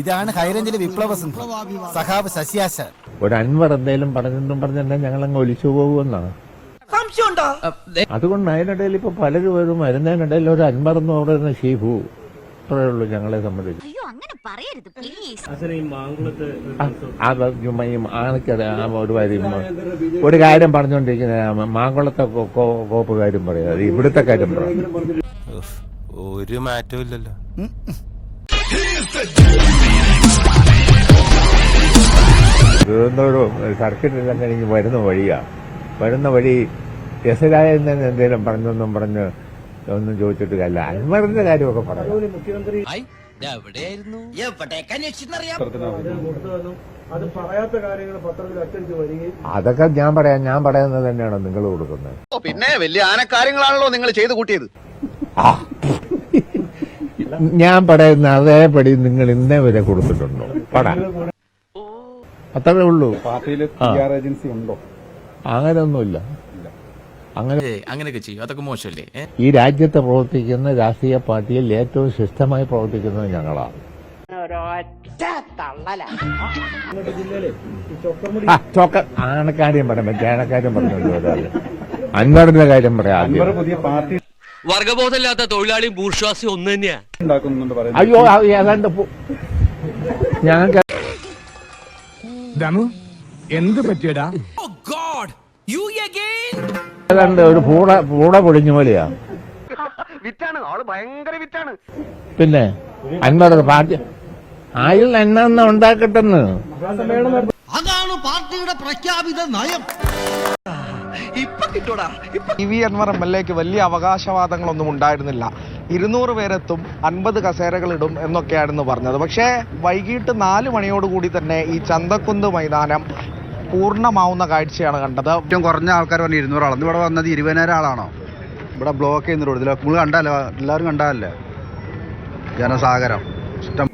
ഇതാണ് ഹൈറേഞ്ചിലെ വിപ്ലവ സിംഹം സഖാവ് ശശിയാശാൻ ഒരു അൻവർ എന്തെങ്കിലും പറഞ്ഞെന്നും ഞങ്ങൾ അങ്ങ് ഒലിച്ചു പോകുമെന്നാണ്. അതുകൊണ്ട് അതിനിടയിൽ ഇപ്പൊ പലരും വരും വരുന്നതിനിടയിൽ ഒരു അൻവർ എന്ന് പറയുന്ന ഷീഫു അത്രേ ഉള്ളൂ ഞങ്ങളെ സംബന്ധിച്ച്. ഒരു കാര്യം ഒരു കാര്യം പറഞ്ഞുകൊണ്ടിരിക്കുന്ന മാങ്കുളത്തെ കോപ്പ് കാര്യം പറയാം. ഇവിടുത്തെ കാര്യം പറയാം ഒരു മാറ്റവും ഇല്ലല്ലോ. തിരുവനന്തപുരം സർക്കിട്ടെല്ലാം കഴിഞ്ഞ് വരുന്ന വഴിയാ. വരുന്ന വഴി രസരാജൻ തന്നെ എന്തെങ്കിലും പറഞ്ഞൊന്നും പറഞ്ഞ് ഒന്നും ചോദിച്ചിട്ട് കാര്യമില്ല. അന്മറിന്റെ കാര്യമൊക്കെ പറയാം അതൊക്കെ ഞാൻ പറയാം. ഞാൻ പറയുന്നത് തന്നെയാണോ നിങ്ങൾ കൊടുക്കുന്നത്. പിന്നെ വലിയ ആനക്കാര്യങ്ങളാണല്ലോ നിങ്ങൾ ചെയ്തു കൂട്ടിയത്. ആ. ഞാൻ പറയുന്ന അതേപടി നിങ്ങൾ ഇന്നേ വരെ കൊടുത്തിട്ടുണ്ടോ? പട. അത്രേ ഉള്ളൂ. പാർട്ടിയിൽ. ഏജൻസി ഉണ്ടോ? അങ്ങനെയൊന്നുമില്ല. അങ്ങനെ അങ്ങനെയൊക്കെ ചെയ്യും. അതൊക്കെ മോശമല്ലേ? ഈ രാജ്യത്ത് പ്രവർത്തിക്കുന്ന രാഷ്ട്രീയ പാർട്ടിയിൽ ഏറ്റവും ശിഷ്ടമായി പ്രവർത്തിക്കുന്നത് ഞങ്ങളാണ്. ആണക്കാര്യം പറയാം മറ്റേ ആണക്കാര്യം പറഞ്ഞോണ്ട് വരാതെ. അൻവറിന്റെ കാര്യം പറയാം പുതിയ പാർട്ടി വർഗബോധമില്ലാത്ത തൊഴിലാളിയും ബൂർഷ്വാസിയും ഒന്ന് തന്നെയാ. അയ്യോ അത് ഏതാണ്ട് പോ- ഞങ്ങൾക്ക് എന്ത് പറ്റിയടാ? ഏതാണ്ട് ഒരു പൂട പൂട പൊടിഞ്ഞ പോലെയാ. വിറ്റാണ് ആൾ ഭയങ്കര വിറ്റാണ്. പിന്നെ അൻവർ പാർട്ടി ആയിൽ എണ്ണ ഉണ്ടാക്കട്ടെന്ന്. അതാണ് പാർട്ടിയുടെ പ്രഖ്യാപിത നയം. E V Anvar M L എക്ക് വലിയ അവകാശവാദങ്ങളൊന്നും ഉണ്ടായിരുന്നില്ല. ഇരുന്നൂറ് പേരെത്തും അൻപത് കസേരകളിടും എന്നൊക്കെയായിരുന്നു പറഞ്ഞത്. പക്ഷേ വൈകിട്ട് നാല് മണിയോടുകൂടി തന്നെ ഈ ചന്തക്കുന്ന് മൈതാനം പൂർണമാവുന്ന കാഴ്ചയാണ് കണ്ടത്. ഏറ്റവും കുറഞ്ഞ ആൾക്കാർ പറഞ്ഞ ഇരുന്നൂറ് ആളാണ് ഇവിടെ വന്നത് ഇരുപതിനായിരം ആളാണോ? ഇവിടെ ബ്ലോക്ക് ചെയ്യുന്ന റോഡിൽ നിങ്ങൾ കണ്ടല്ലോ എല്ലാവരും കണ്ടതല്ലേ ജനസാഗരം. ഇഷ്ടം